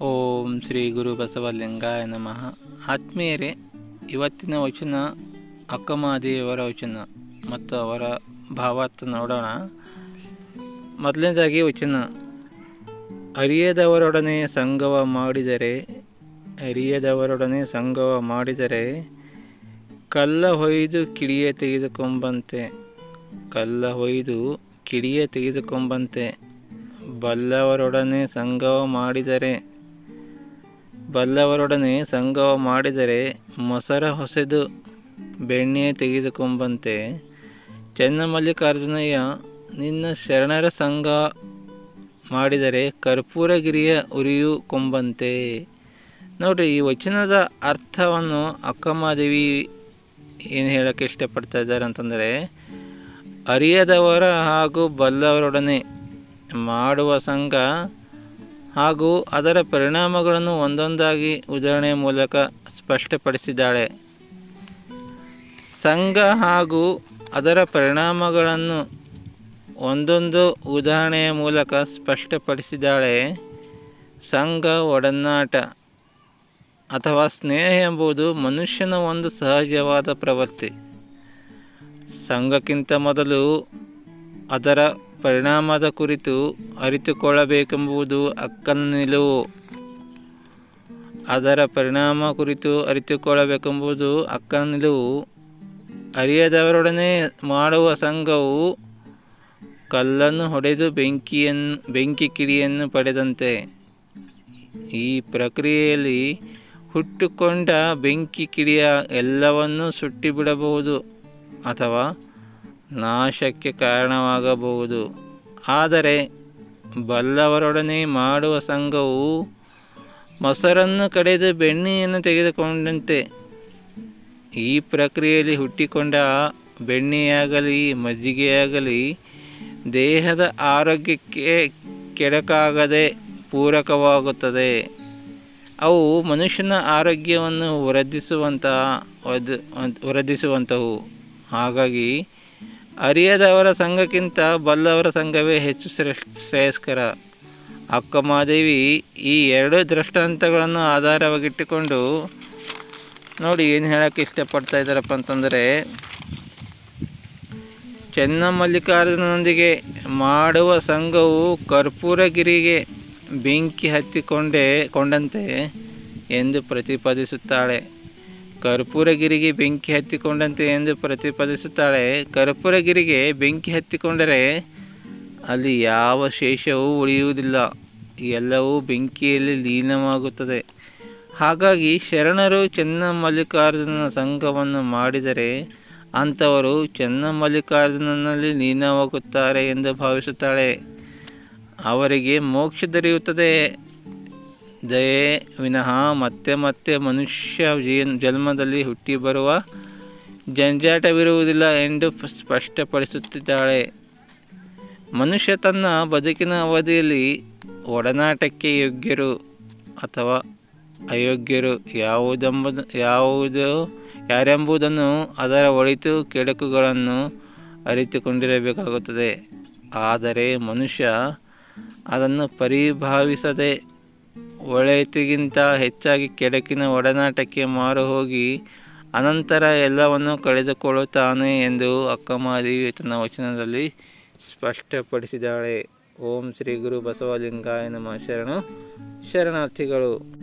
ಓಂ ಶ್ರೀ ಗುರು ಬಸವಲಿಂಗಾಯ ನಮಃ. ಆತ್ಮೀಯರೇ, ಇವತ್ತಿನ ವಚನ ಅಕ್ಕಮಾದೇವರ ವಚನ ಮತ್ತು ಅವರ ಭಾವಾರ್ಥ ನೋಡೋಣ. ಮೊದಲನೇದಾಗಿ ವಚನ, ಅರಿಯದವರೊಡನೆ ಸಂಗವ ಮಾಡಿದರೆ, ಅರಿಯದವರೊಡನೆ ಸಂಗವ ಮಾಡಿದರೆ, ಕಲ್ಲ ಹೊಯ್ದು ಕಿಡಿಯೇ ತೆಗೆದುಕೊಂಬಂತೆ, ಕಲ್ಲ ಹೊಯ್ದು ಕಿಡಿಯೇ ತೆಗೆದುಕೊಂಬಂತೆ ಬಲ್ಲವರೊಡನೆ ಸಂಗವ ಮಾಡಿದರೆ, ಬಲ್ಲವರೊಡನೆ ಸಂಗವ ಮಾಡಿದರೆ ಮೊಸರ ಹೊಸೆದು ಬೆಣ್ಣೆ ತೆಗೆದುಕೊಂಬಂತೆ. ಚನ್ನಮಲ್ಲಿಕಾರ್ಜುನಯ್ಯ, ನಿನ್ನ ಶರಣರ ಸಂಘ ಮಾಡಿದರೆ ಕರ್ಪೂರಗಿರಿಯ ಉರಿಯು ಕೊಂಬಂತೆ. ನೋಡಿರಿ, ಈ ವಚನದ ಅರ್ಥವನ್ನು ಅಕ್ಕಮಹಾದೇವಿ ಏನು ಹೇಳೋಕ್ಕೆ ಇಷ್ಟಪಡ್ತಾ ಇದ್ದಾರೆ ಅಂತಂದರೆ, ಅರಿಯದವರ ಹಾಗೂ ಬಲ್ಲವರೊಡನೆ ಮಾಡುವ ಸಂಘ ಹಾಗೂ ಅದರ ಪರಿಣಾಮಗಳನ್ನು ಒಂದೊಂದಾಗಿ ಉದಾಹರಣೆಯ ಮೂಲಕ ಸ್ಪಷ್ಟಪಡಿಸಿದ್ದಾಳೆ. ಸಂಘ ಹಾಗೂ ಅದರ ಪರಿಣಾಮಗಳನ್ನು ಒಂದೊಂದು ಉದಾಹರಣೆಯ ಮೂಲಕ ಸ್ಪಷ್ಟಪಡಿಸಿದ್ದಾಳೆ. ಸಂಘ ಒಡನಾಟ ಅಥವಾ ಸ್ನೇಹ ಎಂಬುದು ಮನುಷ್ಯನ ಒಂದು ಸಹಜವಾದ ಪ್ರವೃತ್ತಿ. ಸಂಘಕ್ಕಿಂತ ಮೊದಲು ಅದರ ಪರಿಣಾಮದ ಕುರಿತು ಅರಿತುಕೊಳ್ಳಬೇಕೆಂಬುದು ಅಕ್ಕನ ನಿಲುವು ಅದರ ಪರಿಣಾಮ ಕುರಿತು ಅರಿತುಕೊಳ್ಳಬೇಕೆಂಬುದು ಅಕ್ಕನ ನಿಲುವು ಅರಿಯದವರೊಡನೆ ಮಾಡುವ ಸಂಘವು ಕಲ್ಲನ್ನು ಹೊಡೆದು ಬೆಂಕಿಯನ್ನು ಬೆಂಕಿ ಕಿಡಿಯನ್ನು ಪಡೆದಂತೆ. ಈ ಪ್ರಕ್ರಿಯೆಯಲ್ಲಿ ಹುಟ್ಟುಕೊಂಡ ಬೆಂಕಿ ಕಿಡಿಯ ಎಲ್ಲವನ್ನೂ ಸುಟ್ಟಿಬಿಡಬಹುದು ಅಥವಾ ನಾಶಕ್ಕೆ ಕಾರಣವಾಗಬಹುದು. ಆದರೆ ಬಲ್ಲವರೊಡನೆ ಮಾಡುವ ಸಂಘವು ಮೊಸರನ್ನು ಕಡೆದು ಬೆಣ್ಣೆಯನ್ನು ತೆಗೆದುಕೊಂಡಂತೆ. ಈ ಪ್ರಕ್ರಿಯೆಯಲ್ಲಿ ಹುಟ್ಟಿಕೊಂಡ ಬೆಣ್ಣೆಯಾಗಲಿ, ಮಜ್ಜಿಗೆಯಾಗಲಿ, ದೇಹದ ಆರೋಗ್ಯಕ್ಕೆ ಕೆಡಕಾಗದೆ ಪೂರಕವಾಗುತ್ತದೆ. ಅವು ಮನುಷ್ಯನ ಆರೋಗ್ಯವನ್ನು ವೃದ್ಧಿಸುವಂತಹ ವೃದ್ಧಿಸುವಂಥವು ಹಾಗಾಗಿ ಅರಿಯದವರ ಸಂಘಕ್ಕಿಂತ ಬಲ್ಲವರ ಸಂಘವೇ ಹೆಚ್ಚು ಶ್ರೇಯಸ್ಕರ. ಅಕ್ಕಮಾದೇವಿ ಈ ಎರಡು ದೃಷ್ಟಾಂತಗಳನ್ನು ಆಧಾರವಾಗಿಟ್ಟುಕೊಂಡು ನೋಡಿ ಏನು ಹೇಳೋಕ್ಕೆ ಇಷ್ಟಪಡ್ತಾ ಇದ್ದಾರಪ್ಪ ಅಂತಂದರೆ, ಚೆನ್ನಮಲ್ಲಿಕಾರ್ಜುನನೊಂದಿಗೆ ಮಾಡುವ ಸಂಘವು ಕರ್ಪೂರಗಿರಿಗೆ ಬೆಂಕಿ ಹತ್ತಿಕೊಂಡೇ, ಕೊಂಡಂತೆ ಎಂದು ಪ್ರತಿಪಾದಿಸುತ್ತಾಳೆ. ಕರ್ಪೂರಗಿರಿಗೆ ಬೆಂಕಿ ಹತ್ತಿಕೊಂಡಂತೆ ಎಂದು ಪ್ರತಿಪಾದಿಸುತ್ತಾಳೆ. ಕರ್ಪೂರಗಿರಿಗೆ ಬೆಂಕಿ ಹತ್ತಿಕೊಂಡರೆ ಅಲ್ಲಿ ಯಾವ ಶೇಷವೂ ಉಳಿಯುವುದಿಲ್ಲ. ಎಲ್ಲವೂ ಬೆಂಕಿಯಲ್ಲಿ ಲೀನವಾಗುತ್ತದೆ. ಹಾಗಾಗಿ ಶರಣರು ಚೆನ್ನಮಲ್ಲಿಕಾರ್ಜುನನ ಸಂಘವನ್ನು ಮಾಡಿದರೆ ಅಂಥವರು ಚೆನ್ನಮಲ್ಲಿಕಾರ್ಜುನನಲ್ಲಿ ಲೀನವಾಗುತ್ತಾರೆ ಎಂದು ಭಾವಿಸುತ್ತಾಳೆ. ಅವರಿಗೆ ಮೋಕ್ಷ ದೊರೆಯುತ್ತದೆ. ದಯೆ ವಿನಃ ಮತ್ತೆ ಮತ್ತೆ ಮನುಷ್ಯ ಜನ್ಮದಲ್ಲಿ ಹುಟ್ಟಿ ಬರುವ ಜಂಜಾಟವಿರುವುದಿಲ್ಲ ಎಂದು ಸ್ಪಷ್ಟಪಡಿಸುತ್ತಿದ್ದಾಳೆ. ಮನುಷ್ಯ ತನ್ನ ಬದುಕಿನ ಅವಧಿಯಲ್ಲಿ ಒಡನಾಟಕ್ಕೆ ಯೋಗ್ಯರು ಅಥವಾ ಅಯೋಗ್ಯರು ಯಾವುದೆಂಬ, ಯಾವುದು, ಯಾರೆಂಬುದನ್ನು ಅದರ ಒಳಿತು ಕೆಡಕುಗಳನ್ನು ಅರಿತುಕೊಂಡಿರಬೇಕಾಗುತ್ತದೆ. ಆದರೆ ಮನುಷ್ಯ ಅದನ್ನು ಪರಿಭಾವಿಸದೆ ಒಳಿತಿಗಿಂತ ಹೆಚ್ಚಾಗಿ ಕೆಡಕಿನ ಒಡನಾಟಕ್ಕೆ ಮಾರು ಹೋಗಿ ಅನಂತರ ಎಲ್ಲವನ್ನು ಕಳೆದುಕೊಳ್ಳುತ್ತಾನೆ ಎಂದು ಅಕ್ಕಮಾದೇವಿ ತನ್ನ ವಚನದಲ್ಲಿ ಸ್ಪಷ್ಟಪಡಿಸಿದ್ದಾಳೆ. ಓಂ ಶ್ರೀ ಗುರು ಬಸವಲಿಂಗಾಯ ನಮ. ಶರಣು, ಶರಣಾರ್ಥಿಗಳು.